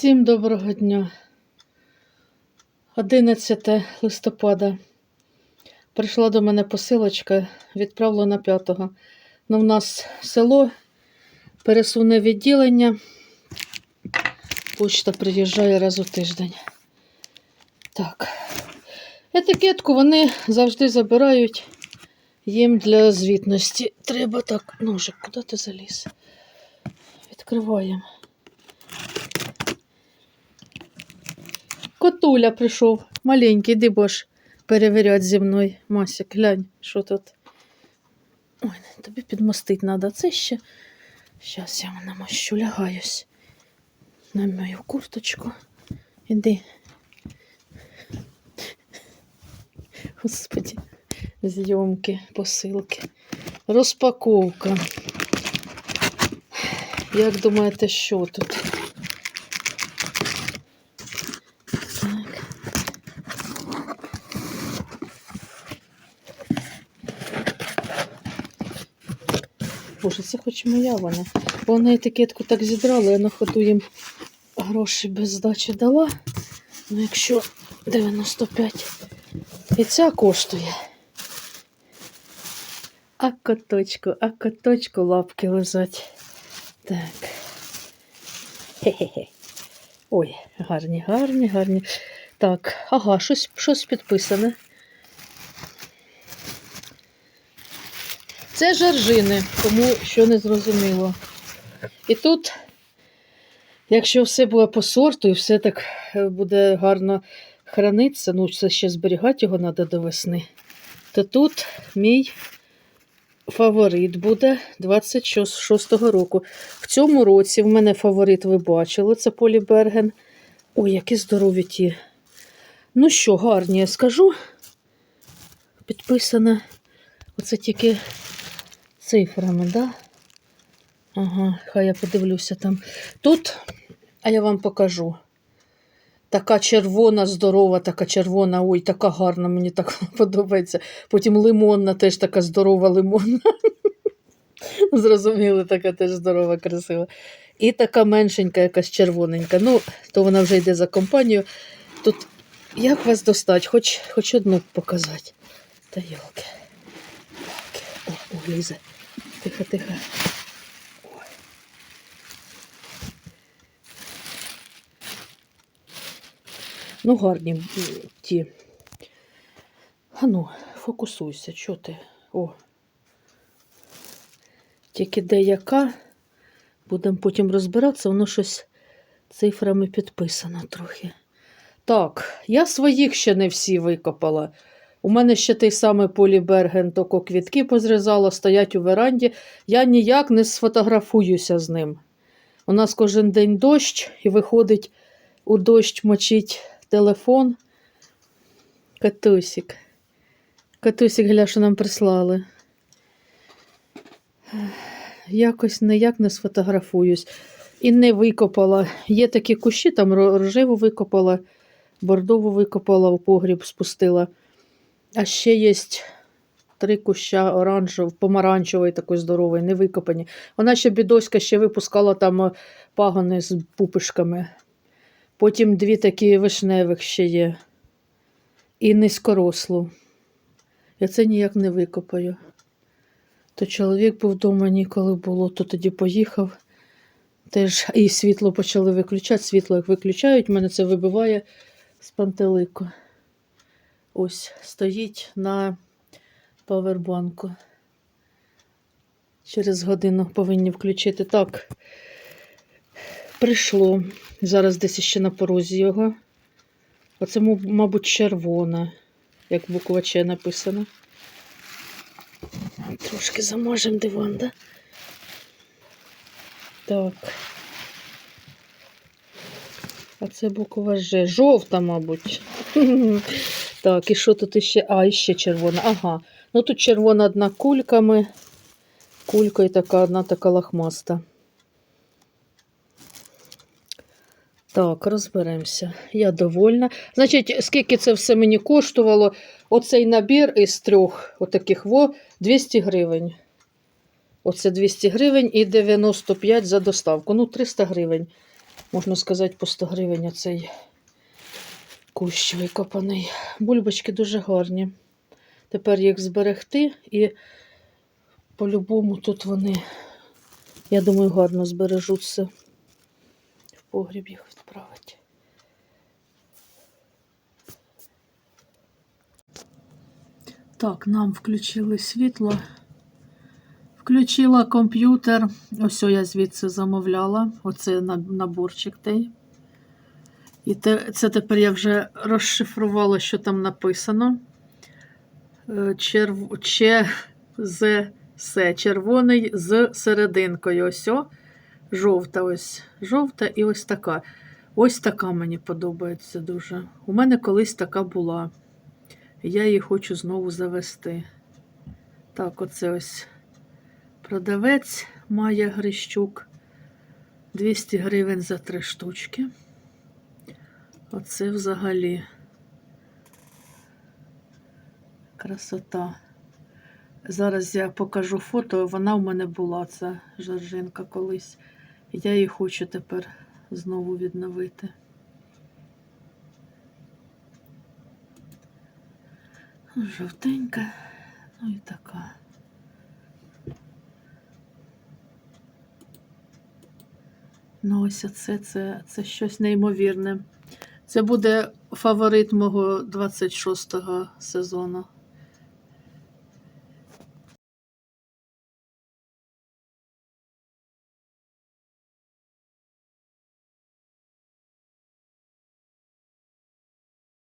Всім доброго дня. 11 листопада. Прийшла до мене посилочка, відправлена 5-го. Ну, в нас село, пересувне відділення. Почта приїжджає раз у тиждень. Так. Етикетку вони завжди забирають їм для звітності. Треба так. Ножик, куди ти заліз? Відкриваємо. Котуля прийшов, маленький, іди бош перевірять зі мною. Масік, глянь, що тут. Ой, тобі підмостить треба. Це ще. Зараз я намощу, лягаюсь. На мою курточку. Іди. Господи, зйомки, посилки. Розпаковка. Як думаєте, що тут? Боже, це хоч моя вона. Бо Вона етикетку так зідрала, я на ходу їм гроші без здачі дала. Ну, якщо 95. І ця коштує. А коточку, а коточку лапки лежать. Так. Хе-хе-хе. Ой, гарні, гарні, гарні. Так, ага, щось, щось підписане. Це жаржини, кому що не зрозуміло. І тут, якщо все буде по сорту і все так е, буде гарно хранитися, ну це ще зберігати його треба до весни, то тут мій фаворит буде 26-го року. В цьому році в мене фаворит, ви бачили, це Полі Берген. Ой, які здорові ті. Ну що, гарні, я скажу. Підписане. Оце тільки цифрами, да? Ага, хай я подивлюся там. Тут, а я вам покажу. Така червона, здорова, така червона, ой, така гарна, мені так подобається. Потім лимонна, теж така здорова лимонна. Зрозуміли, така теж здорова, красива. І така меншенька, якась червоненька. Ну, то вона вже йде за компанію. Тут як вас достать? Хоч, хоч одну показати. Та йолки. О, о, лізе. Тихо, тихо. Ну, гарні ті. А ну, фокусуйся, що ти? О. Тільки деяка. Будемо потім розбиратися, воно щось цифрами підписано трохи. Так, я своїх ще не всі викопала. У мене ще той самий поліберген, токо квітки позрізала, стоять у веранді. Я ніяк не сфотографуюся з ним. У нас кожен день дощ, і виходить у дощ мочить телефон. Катусік. Катусік, гля, що нам прислали. Якось ніяк не сфотографуюсь. І не викопала. Є такі кущі, там рожеву викопала, бордову викопала, у погріб спустила. А ще є три куща оранжев, помаранчевої такої здорової, не викопані. Вона ще бідоська ще випускала там е, пагони з пупишками. Потім дві такі вишневих ще є. І низькорослу. Я це ніяк не викопаю. То чоловік був вдома ніколи було, то тоді поїхав. Теж і світло почали виключати. Світло як виключають, мене це вибиває з пантелику. Ось стоїть на павербанку. Через годину повинні включити. Так, прийшло. Зараз десь ще на порозі його. Оце, мабуть, червона, як буква Ч написано. Трошки замажемо диван, да? Так. А це буква Ж. Жовта, мабуть. Так, і що тут іще? А, іще червона. Ага. Ну тут червона одна кульками. Кулька і така одна така лахмаста. Так, розберемося. Я довольна. Значить, скільки це все мені коштувало? Оцей набір із трьох отаких во 200 гривень. Оце 200 гривень і 95 за доставку. Ну, 300 гривень. можна сказати, по 100 гривень цей кущ викопаний. Бульбочки дуже гарні. Тепер їх зберегти і по-любому тут вони, я думаю, гарно збережуться. В погріб їх відправити. Так, нам включили світло. Включила комп'ютер. Ось я звідси замовляла. Оце наборчик той. І це тепер я вже розшифрувала, що там написано. Е, Черв... Че з С. Червоний з серединкою. Ось о. Жовта ось. Жовта і ось така. Ось така мені подобається дуже. У мене колись така була. Я її хочу знову завести. Так, оце ось продавець Майя Грищук. 200 гривень за три штучки. Оце взагалі красота. Зараз я покажу фото. Вона в мене була, ця жоржинка колись. Я її хочу тепер знову відновити. Жовтенька, ну і така. Ну, ось оце це, це щось неймовірне. Це буде фаворит мого 26-го сезону.